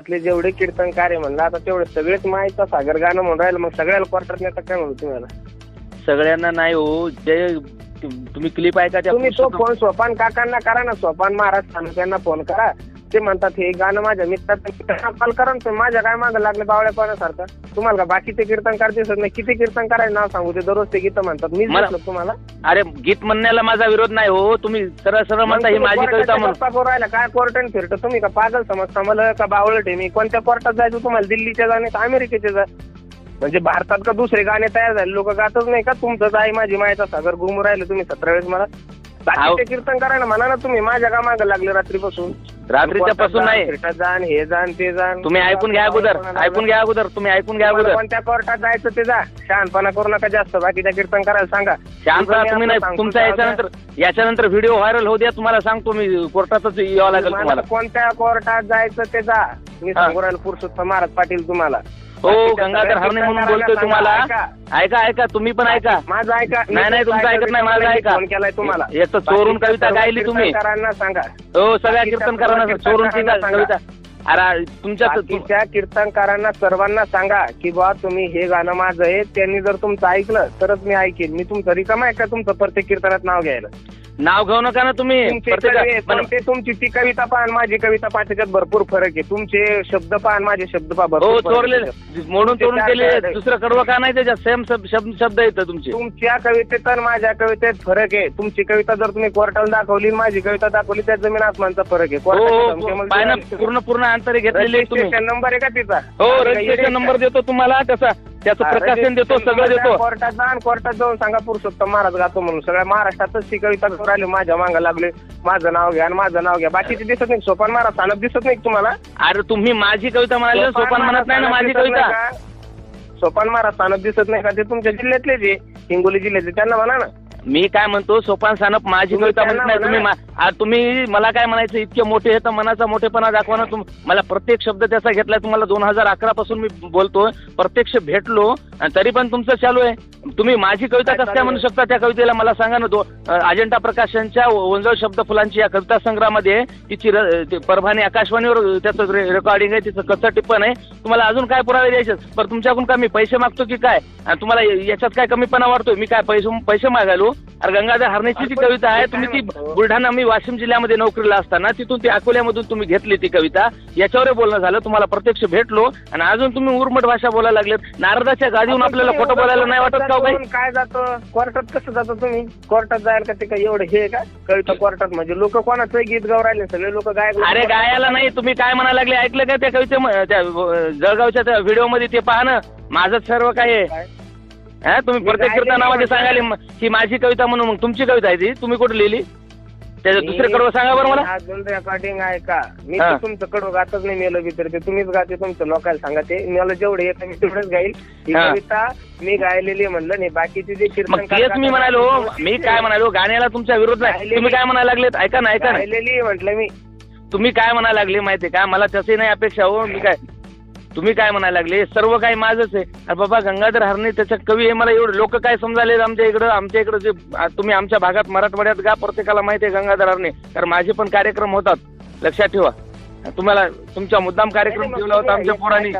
महाराष्ट्रातले जेवढे कीर्तनकार आहे म्हणलं आता तेवढे सगळेच माईचा सागर गाणं म्हणून राहिलं मग सगळ्याला क्वार्टर नेता काय म्हणू तुम्हाला? सगळ्यांना नाही हो जे तुम्ही क्लिप ऐका तुम्ही तो फोन सोपान काकांना करा ना सोपान महाराज तालुक्यांना फोन करा. ते म्हणतात हे गाणं माझ्या मित्राचं माझ्या काय मागं लागले बावळ्या पाण्यासारखं तुम्हाला का बाकीचे कीर्तनकार दिसत नाही? किती कीर्तनकार आहे नाव सांगू ते दररोज ते गीत म्हणतात. मी मला- तुम्हाला. अरे गीत म्हणण्याला माझा विरोध नाही हो. तुम्ही सरळ सरळ म्हणता ही माझी कविता म्हणून. राहिला काय कोर्टन फिरतं? तुम्ही का पागल समजता मला? का बावळट आहे मी? कोणत्या कोर्टात जायचं? तुम्हाला दिल्लीच्या जाणे का अमेरिकेचे जा म्हणजे भारतात का दुसरे गाणे तयार झाले? लोक गातच नाही का? तुमचंच आहे माझी मायचा सागर घुमू राहिले तुम्ही सतरा वेळेस मला. कीर्तन करा ना म्हणा ना तुम्ही. माझ्या का मागं लागले रात्रीपासून? रात्रीच्या पासून नाही. जाण हे जाण ते जाण. तुम्ही ऐकून घ्या अगोदर ऐकून घ्या अगोदर तुम्ही ऐकून घ्या अगोदर. कोणत्या कोर्टात जायचं ते जा. शहाणपणा करू नका जास्त बाकीच्या कीर्तन करायला सांगा. शांतता तुम्ही नाही तुमचा. याच्यानंतर याच्यानंतर व्हिडिओ व्हायरल होऊ द्या तुम्हाला सांगतो मी कोर्टातच यावं लागेल तुम्हाला. कोणत्या कोर्टात जायचं ते जा. मी हा. सांगू राहिलो पुरुषोत्तम महाराज पाटील तुम्हाला. हो बाकीच्या गंगाधर सगळ्या हरणे म्हणून बोलतोय तुम्हाला. सांगा, ऐका ऐका तुम्ही पण ऐका. माझं ऐका. मी नाही नाही तुमचं ऐकत नाही माझं ऐका. फोन केलाय तुम्हाला. तर चोरून बाकीच्या कविता सर्व गायली तुम्ही. कीर्तनकारांना सांगा. हो सगळ्या बाकीच्या कीर्तनकारांना चोरून अरे तुमच्या कीर्तनकारांना सर्वांना सांगा की बा तुम्ही हे गाणं माझं आहे त्यांनी जर तुमचं ऐकलं तरच मी ऐकेन. मी तुमचं रिकाम आहे का तुमचं प्रत्येक कीर्तनात नाव घ्यायला? नाव घेऊ नका ना तुम्ही. तुमचे कवी पण- तुमची ती कविता पहा आणि माझी कविता पहा त्याच्यात भरपूर फरक आहे. तुमचे शब्द पहा आणि माझे शब्द पहा भरपूर हो फरक आहे. चोरले त्याच्यात. मोडून चार केले. दुसरं कडवं का नाही त्याच्यात? सेम शब्द शब्द येतं तुमचे. तुमच्या कवितेत आणि माझ्या कवितेत फरक आहे. तुमची कविता जर तुम्ही कोर्टाला दाखवली आणि माझी कविता दाखवली त्यात जमीन आसमानचा फरक आहे. हो कोर्टाच्या हो. धमक्यामध्ये पाय ना तुम्ही- पूर्ण पूर्ण अंतरे घेतलेली तुम्ही. रजिस्ट्रेशन नंबर आहे का तिचा? हो रजिस्ट्रेशन नंबर? देतो तुम्हाला. त्याचा त्याचं प्रकाशन देतो सगळं देतो. कोर्टात जा आणि कोर्टात जाऊन सांगा पुरुषोत्तम महाराज गातो म्हणून. सगळ्या महाराष्ट्रातच ती कविता राहिली माझ्या मागं लागले. माझं नाव घ्या आणि माझं नाव घ्या. बाकीचे दिसत नाही सोपान महाराज सानप दिसत नाही तुम्हाला? अरे तुम्ही माझी कविता म्हणाली सोपान म्हणत नाही ना माझी कविता? सोपान महाराज सानप दिसत नाही का? ते तुमच्या जिल्ह्यातलेच आहे हिंगोली जिल्ह्याचे त्यांना म्हणा ना. मी काय म्हणतो सोपान सानप माझी तुम्ही कविता म्हणत नाही तुम्ही म्हणा. मा- आ, तुम्ही मला काय म्हणायचं इतके मोठे आहे तर मनाचा मोठेपणा दाखवा ना तुम मला प्रत्येक शब्द त्याचा घेतलाय तुम्हाला दोन हजार अकरा पासून मी बोलतोय प्रत्यक्ष भेटलो आणि तरी पण तुमचं चालू आहे. तुम्ही माझी कविता कसं काय म्हणू? शकता त्या कवितेला? मला सांगा ना दो अ, अजंठा प्रकाशनच्या वंजळ शब्द फुलांची या कविता संग्रहामध्ये तिची र- ते परभणी आकाशवाणीवर त्याचं रे- रेकॉर्डिंग आहे तिचं कसं टिप्पण आहे. तुम्हाला अजून काय पुरावे द्यायचे पण तुमच्याकडून काय मी पैसे मागतो की काय? आणि तुम्हाला या- याच्यात काय कमीपणा वाटतोय मी काय पैसे पैसे मागायलो? अरे गंगाधर हरणेची जी कविता आहे तुम्ही ती? बुलढाणा मी वाशिम जिल्ह्यामध्ये नोकरीला असताना तिथून ती अकोल्यामधून तुम्ही घेतली ती कविता. याच्यावर बोलणं झालं तुम्हाला प्रत्यक्ष भेटलो. आणि अजून तुम्ही उर्मट भाषा बोलायला लागलेत. नारदाच्या गादीहून आपल्याला खोटं बोलायला नाही वाटत का हो काही काय जातं? कोर्टात कसं जातो तुम्ही? कोर्टात जायला का ते काय एवढं हे का? कविता कोर्टात म्हणजे लोक कोणाचं गीत गाव राहिले सगळे लोक गायक अरे गायाला नाही तुम्ही काय म्हणायला लागले? ऐकलं का त्या कविते जळगावच्या त्या व्हिडिओमध्ये ते पहा ना माझं सर्व काय आहे. काय? हा तुम्ही प्रत्येक म्हणतो. सांगाली म- ही माझी कविता म्हणून मग तुमची कविता आहे ती. तुम्ही कुठे लिहिली? त्याचं दुसरे कडवं सांगा बरं मला. अजून रेकॉर्डिंग आहे का मी हा. तर तुमचं कडवं गातच नाही मेलं भीतर ते तुम्हीच गाते तुमचं लोकांना सांगा. ते मला जेवढे येतं मी तेवढंच गाईल. ही हा. कविता मी गायलेली आहे म्हणलं नाही. बाकीची जे मग तेच मी म्हणालो ते मी काय म्हणालो गाण्याला तुमचा विरोध नाही. तुम्ही काय म्हणायला लागलेत? ऐका ना ऐका ना. गायलेली म्हटलं मी. तुम्ही काय म्हणायला लागले माहितीये का? मला तशी नाही अपेक्षा हो. मी काय तुम्ही काय म्हणायला लागले? सर्व काही माझंच आहे. अरे बाबा गंगाधर हरणे त्याच्या कवी आहे मला एवढं लोक काय समजाले आमच्या इकडं? आमच्या इकडं जे तुम्ही आमच्या भागात मराठवाड्यात गा प्रत्येकाला माहिती आहे गंगाधर हरणे. कारण माझे पण कार्यक्रम होतात. लक्षात ठेवा. तुमला तुमचा मुद्दाम कार्यक्रम ठेवला होता आमच्या पोरांनी?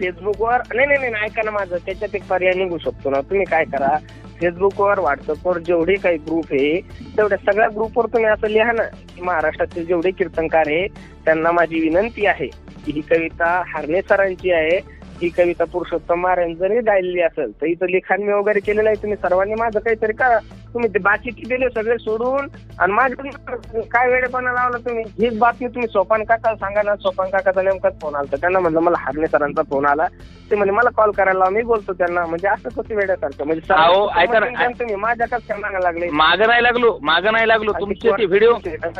फेसबुकवर नाही नाही नाही ऐका ना माझं. त्याच्यात एक पर्याय निघू शकतो ना. तुम्ही काय करा? फेसबुकवर व्हॉट्सअपवर जेवढे काही ग्रुप आहे तेवढ्या सगळ्या ग्रुपवर तुम्ही असं लिहा ना की महाराष्ट्रातले जेवढे कीर्तनकार आहे त्यांना माझी विनंती आहे. ही कविता हार्ने सरांची आहे. ही कविता पुरुषोत्तम महाराज जरी गायलेली असेल. तर इथं लिखाण मी वगैरे केलेलं आहे. तुम्ही सर्वांनी माझं काहीतरी करा. तुम्ही ते बाकीचे दिले सगळे सोडून आणि माझ्याकडून काय वेळेपणा लावला तुम्ही? हीच बातमी तुम्ही सोपान काका सांगा ना. सोपान काकाचा नेमकाच फोन आला त्यांना म्हणलं मला हार्ने सरांचा फोन आला. ते म्हणजे मला कॉल करायला मी बोलतो त्यांना. म्हणजे असं कसं वेळेसारखं म्हणजे तुम्ही. माझ्याकडे सांगायला लागले. मागं नाही लागलो मागं नाही लागलो. तुमचे ते व्हिडिओ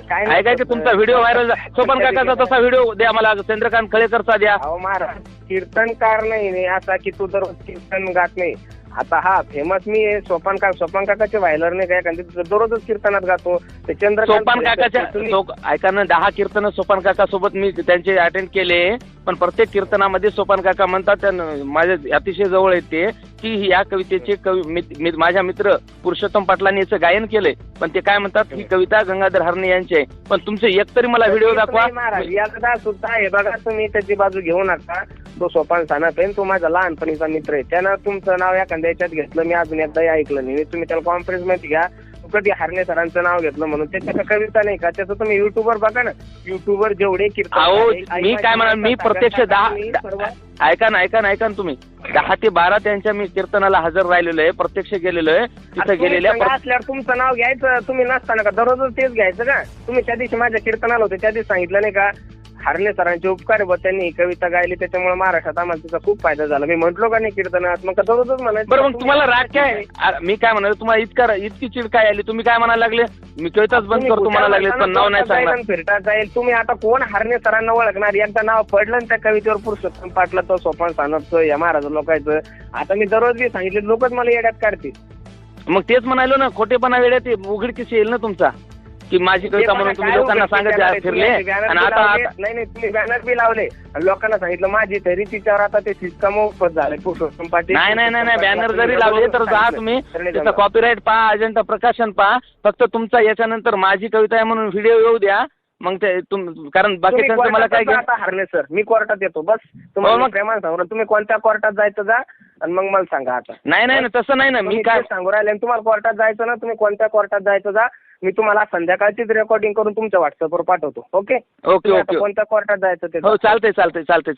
काय ऐका की तुमचा व्हिडिओ व्हायरल सोपन काकाचा तसा व्हिडिओ द्या मला. चंद्रकांत खळेकरचा द्या. महाराज कीर्तनकार नाही नाही असा की तू दररोज कीर्तन गात नाही. आता हा फेमस मी सोपान का सोपान काकाचे व्हायलर नाही काय कारण ते दररोजच कीर्तनात गातो. ते चंद्रकांत सोपान काकाच्या ऐका ना दहा कीर्तन सोपान काका सोबत मी त्यांचे अटेंड केले पण प्रत्येक कीर्तनामध्ये सोपान काका म्हणतात माझ्या अतिशय जवळ आहेत ते. की ही या कवितेचे कवी मित- माझ्या मित्र पुरुषोत्तम पाटलांनी याचं गायन केलंय. पण ते काय म्हणतात? ही कविता गंगाधर हरणे यांची आहे. पण तुमचे एक तरी मला व्हिडिओ दाखवा. एकदा सुद्धा हे बघा तुम्ही त्याची बाजू घेऊ नका. तो सोपान सानप आहे तो माझा लहानपणीचा मित्र आहे. त्यानं तुमचं नाव एखाद्या याच्यात घेतलं. मी अजून एकदाही ऐकलं नाही. तुम्ही त्याला कॉन्फरन्समध्ये घ्या. कधी हरणे सरांचं नाव घेतलं म्हणून. त्याच्या का कविता नाही का? त्याचं तुम्ही युट्यूबवर बघा ना. युट्यूबवर जेवढे कीर्तन मी काय माझी म्हणा मी प्रत्यक्ष दहा ऐका ना ऐका ना ऐका ना तुम्ही. दहा ते बारा त्यांच्या मी कीर्तनाला हजर राहिलेलो आहे प्रत्यक्ष गेलेलो आहे. तिथं गेलेल्या असल्यावर तुमचं नाव घ्यायचं तुम्ही नसताना का? दररोजच तेच घ्यायचं का? तुम्ही त्या दिवशी माझ्या कीर्तनाला होते त्या दिवशी सांगितलं नाही का? हरणे सरांचे उपकार बुवा, त्यांनी ही कविता गायली त्याच्यामुळे महाराष्ट्रात आम्हाला तिचा खूप फायदा झाला. मी म्हटलो का नाही कीर्तनात? मग का दररोजच म्हणायचं बरं मग तुम्ही- तुम्हाला राग काय मी काय म्हणाल तुम्हाला इतका इतकी चिड काय आली? तुम्ही काय म्हणायला लागले? मी कविताच बंद करतो म्हणायला लागले पण नाव नाही सांगणार. फिरता जाईल? तुम्ही आता कोण हरणे सरांना ओळखणार? एकदा नाव पडलं त्या कवितेवर पुरुषोत्तम पाटला तो सोपान सानपचं या महाराज लोकांचं आता मी दररोज बी सांगितले लोकच मला येड्यात काढतील. मग तेच म्हणालो ना खोटेपणा वेळेत ते उघडकीस येईल ना तुमचा? की माझी कविता म्हणून तुम्ही लोकांना सांगत जा- फिरले आणि आता आता नाही नाही तुम्ही बॅनर बी लावले. आणि लोकांना सांगितलं माझी तरी तिच्यावर आता ते शिक्कामोफत झाले पुरुषोत्तम पाटील नाही नाही नाही नाही बॅनर जरी लावले तर जा तुम्ही. कॉपीराईट पहा अजंता प्रकाशन पहा. फक्त तुमचा याच्यानंतर माझी कविता आहे म्हणून व्हिडिओ येऊ द्या. मग ते तुम कारण तुम्ही बाकीच्यांचं मला काय जा घे आता हरणे सर मी कोर्टात येतो बस. हो तुम्हाला मग. मी प्रेमानं सांगू तुम्ही कोणत्या कोर्टात जायचं जा आणि मग मला सांगा आता. नाही नाही नाही, तसं नाही ना. मी मी काय तेच सांगू राहिले आणि तुम्हाला कोर्टात जायचं ना तुम्ही कोणत्या कोर्टात जायचं जा मी तुम्हाला संध्याकाळचीच रेकॉर्डिंग करून तुमच्या व्हॉट्सअपवर पाठवतो. ओके ओके तुम्ही आता ओके कोणत्या कोर्टात जायचं ते हो चालतंय चालतंय चालतंय.